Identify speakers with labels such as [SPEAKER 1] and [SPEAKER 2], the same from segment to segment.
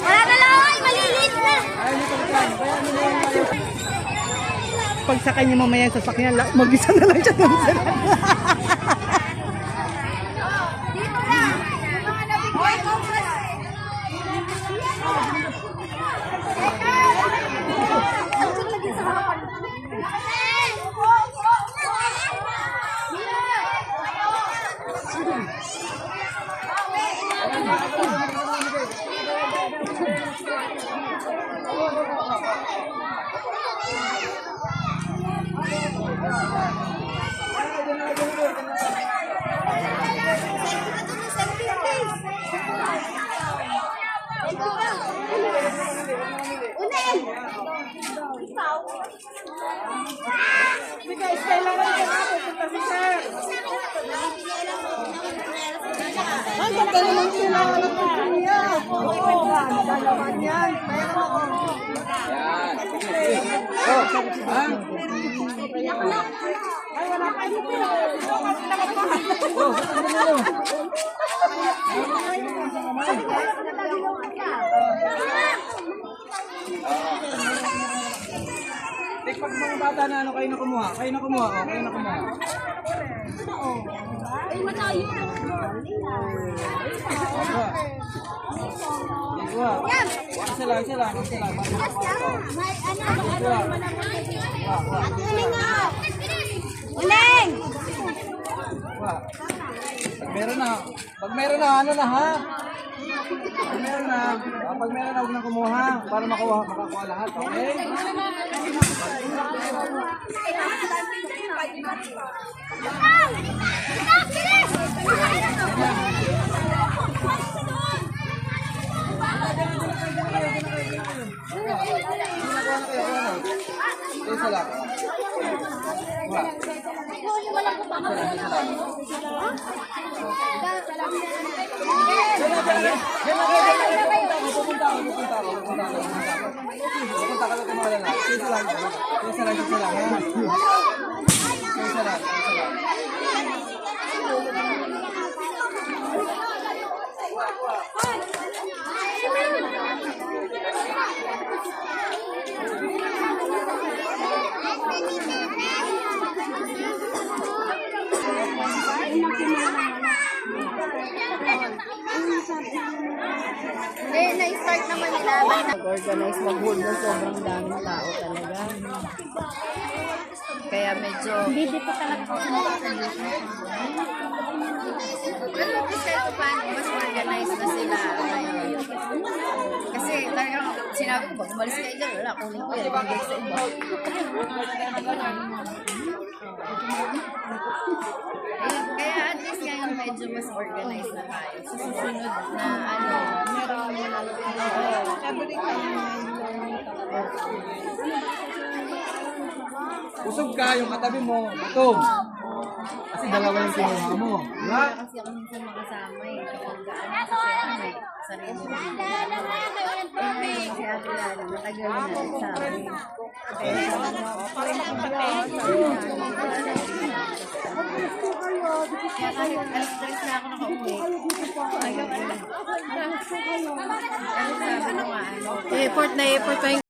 [SPEAKER 1] Wala na lang, ay, maliliit na.
[SPEAKER 2] Pag sa kanya mamaya sa sakyan, la- mag-isa na lang siya
[SPEAKER 1] Unahin!
[SPEAKER 2] Ang ganda naman sila. Mo niya. Oo, dalaman yan.
[SPEAKER 3] Tek, pag mga bata na ano, kayo na kumuha. Kayo na kumuha, oh. Kayo na kumuha.
[SPEAKER 1] Ay, malayo.
[SPEAKER 3] Kuha. Kuha. Isa lang, isa lang, isa lang.
[SPEAKER 1] May ano, ano, At uling nga. Uling!
[SPEAKER 3] Kuha. Pag meron na, pag meron na, ano na ha? Pag meron na, ah, pag meron na, huwag na kumuha para makuha, makakuha lahat, okay? Kuha. Pupunta ako, pupunta ako, pupunta ako, pupunta ako. Pupunta ka lang kumuha lang. Isa lang, ha? Isa lang, isa lang.
[SPEAKER 1] Hindi, na-start naman nila.
[SPEAKER 4] Organize mag-hold ng sobrang daming tao talaga. Kaya medyo
[SPEAKER 1] Hindi dito talaga ako
[SPEAKER 4] Pero kahit pa mas organized na sila ngayon. Kasi talagang sinabi ko, pag umalis kayo dyan, wala, kunin ko yan, ibigay sa iba. Ayun, kaya at least ngayon medyo mas organized na tayo. Sa susunod na ano, meron
[SPEAKER 3] Usog ka, yung katabi mo, gutom. Kasi dalawa yung kinuha mo. Diba?
[SPEAKER 4] kasi ako minsan makasama eh. Sarili. Eh, si Ate Lala, matagal na sa amin. Kaya na ako nakauwi. Ano. Ano ano.
[SPEAKER 2] Effort na effort pa yung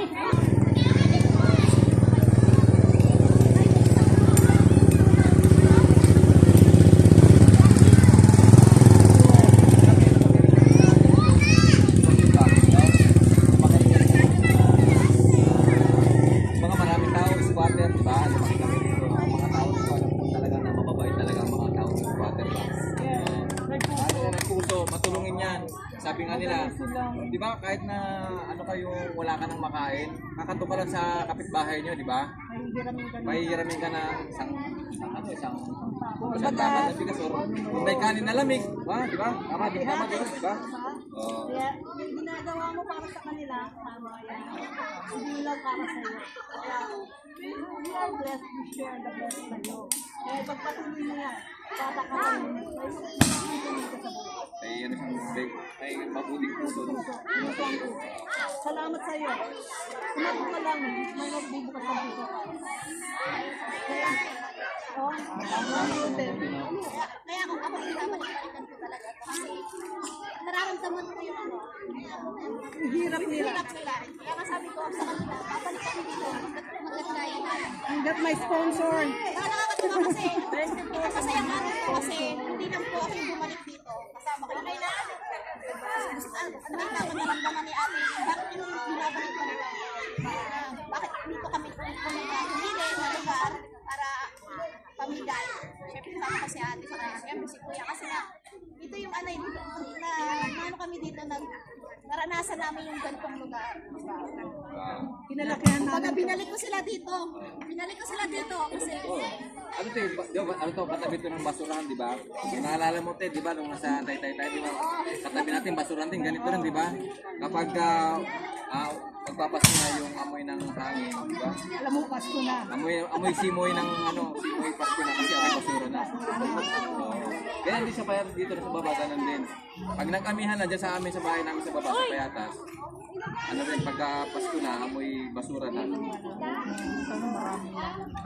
[SPEAKER 2] Thank you.
[SPEAKER 3] Sabi nga nila, di ba kahit na ano kayo, wala ka nang makain, kakato ka lang sa kapitbahay nyo, di ba? May hiramin ka ng isang, isang, ano, isang, isang bakal na bigas or kung may kanin na lamig, ba? Di ba? Tama, di ba? Tama, di ba? Di ba? Oo.
[SPEAKER 2] Kaya yung ginagawa mo para sa kanila, tama yan. Hindi lang para sa iyo. Kaya, we are blessed to share the best sa iyo. Kaya pagpatuloy mo yan, May
[SPEAKER 3] ano siyang big, may mabuting puso.
[SPEAKER 2] Salamat sa iyo. Sumagot ka lang, may magbibukas ang puso ka. Kaya, oh.
[SPEAKER 1] Kaya kung ako ko talaga kasi nararamdaman ko yung ano,
[SPEAKER 2] Hirap nila.
[SPEAKER 1] hirap nila. Kaya nga sabi ko sa kanila, kami dito.
[SPEAKER 2] Hanggat may sponsor.
[SPEAKER 1] Kaya nakakatuwa ano, nakita ko naramdaman ni ate, bakit yung binabalik ko? Ah, bakit dito kami humili na lugar para pamigay. Siyempre, sama ko si ate sa kanya. Siyempre, si kuya. Kasi na, ito yung ano, na, na, ano kami dito, nag, naranasan namin yung ganitong lugar.
[SPEAKER 2] Pinalakihan
[SPEAKER 1] Pag
[SPEAKER 2] namin.
[SPEAKER 1] binalik ko sila dito, binalik ko sila dito kasi
[SPEAKER 3] Ano to, di ba, ano to, katabi to ng basurahan, di ba? Naalala mo te, di ba, nung nasa tay-tay tayo, di ba? Katabi natin, basurahan din, ganito rin, di ba? Kapag uh, uh, magpapasko na yung amoy ng hangin, di ba?
[SPEAKER 2] Alam mo, Pasko na.
[SPEAKER 3] Amoy, amoy simoy ng ano, simoy Pasko na kasi amoy basura na. So, kaya hindi sa payatas dito sa baba, ganun din. Pag nag-amihan na dyan sa amin sa bahay namin sa baba, sa payatas, ano rin, pagka Pasko na, amoy basura na.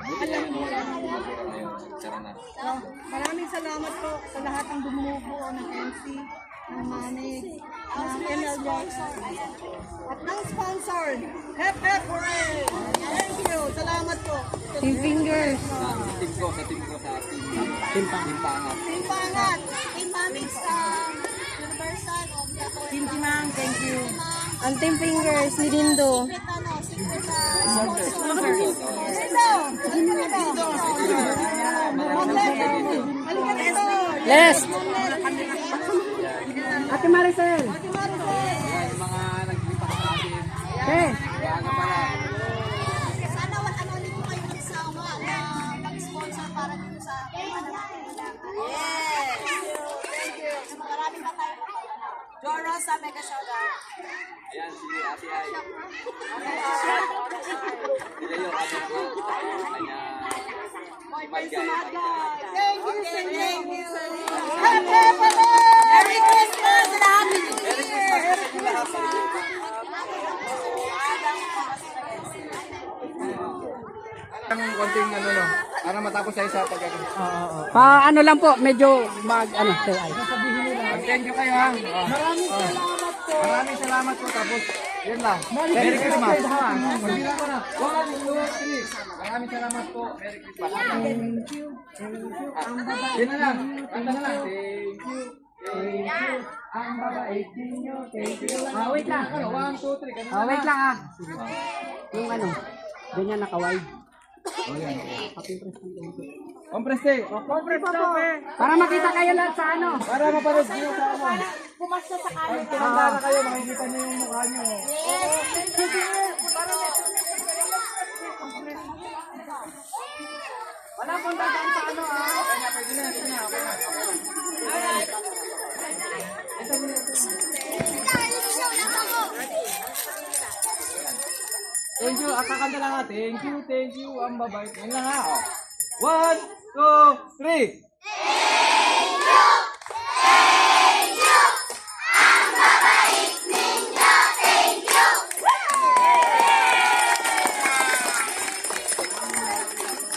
[SPEAKER 3] Buti na yun, wala nang basura na yun. Sara na.
[SPEAKER 2] Oh, maraming salamat po sa lahat ng bumubuo ng MC, ng Manig, ng MLJ, at ng sponsor. Hep Hep Hooray! Thank you! Salamat po.
[SPEAKER 5] Team fingers.
[SPEAKER 3] Sa team ko, sa team ko, sa team, team, team pangat.
[SPEAKER 1] Team Pangat, Team Mamix, um, Universal, o Team
[SPEAKER 2] Timang, thank you.
[SPEAKER 5] Ang team fingers ni Dindo.
[SPEAKER 1] Secret ano, secret uh,
[SPEAKER 3] Sponsor.
[SPEAKER 2] Halika dito!
[SPEAKER 5] Les! Ate Maricel.
[SPEAKER 3] Yan, yung mga nagkita sa atin.
[SPEAKER 5] Eh,
[SPEAKER 3] Baga pala.
[SPEAKER 1] Sana wala ano ulit kayo nagsawa na mag-sponsor para dito sa natin Yes! Thank you! Marami pa tayo.
[SPEAKER 2] Joe Rosa, mega shoutout.
[SPEAKER 3] Ayan, si Ate Ay. Sila yung ano ko. Kanya. Magay.
[SPEAKER 2] Thank you, thank you. Hep Hep
[SPEAKER 3] Ang konting ano no, para matapos tayo sa pag ano.
[SPEAKER 5] pa ano lang po, medyo mag ano, say ay.
[SPEAKER 3] Thank you kayo ha. Maraming salamat po. Maraming salamat po tapos yun lang. Merry Christmas. Magbila ko na. One, two, three. Maraming salamat po. Merry Christmas. Thank you. Yun na lang. Kanta na lang. Thank you. Thank you. Ang babait ninyo. Thank you.
[SPEAKER 5] Ah, wait lang.
[SPEAKER 3] Ano, one, two, three. Ganun
[SPEAKER 5] Ah,
[SPEAKER 3] na
[SPEAKER 5] wait
[SPEAKER 3] lang.
[SPEAKER 5] ah. Yung ano, ganyan naka-wide.
[SPEAKER 3] Compress day. Compress daw eh.
[SPEAKER 5] Para makita kayo lahat sa ano.
[SPEAKER 3] Para mapanood nyo sa ano.
[SPEAKER 1] Pumasta sa
[SPEAKER 3] Pag
[SPEAKER 1] camera.
[SPEAKER 3] tumanda na kayo, makikita nyo yung mukha nyo.
[SPEAKER 5] Wala pong dadaan sa ano ah.
[SPEAKER 3] Pwede na, pwede na. Okay na. Thank you. At kakanta lang ha. Thank you, thank you. Ang babait. Yan lang ha. Oh. One, two, three.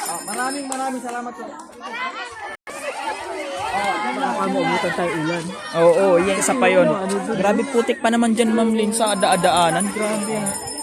[SPEAKER 3] Oh, maraming maraming salamat po.
[SPEAKER 5] Tayo ulan.
[SPEAKER 6] Oo, oh, yan isa pa yun. Grabe putik pa naman dyan, Ma'am Lin, sa ada-adaanan. Grabe. ah.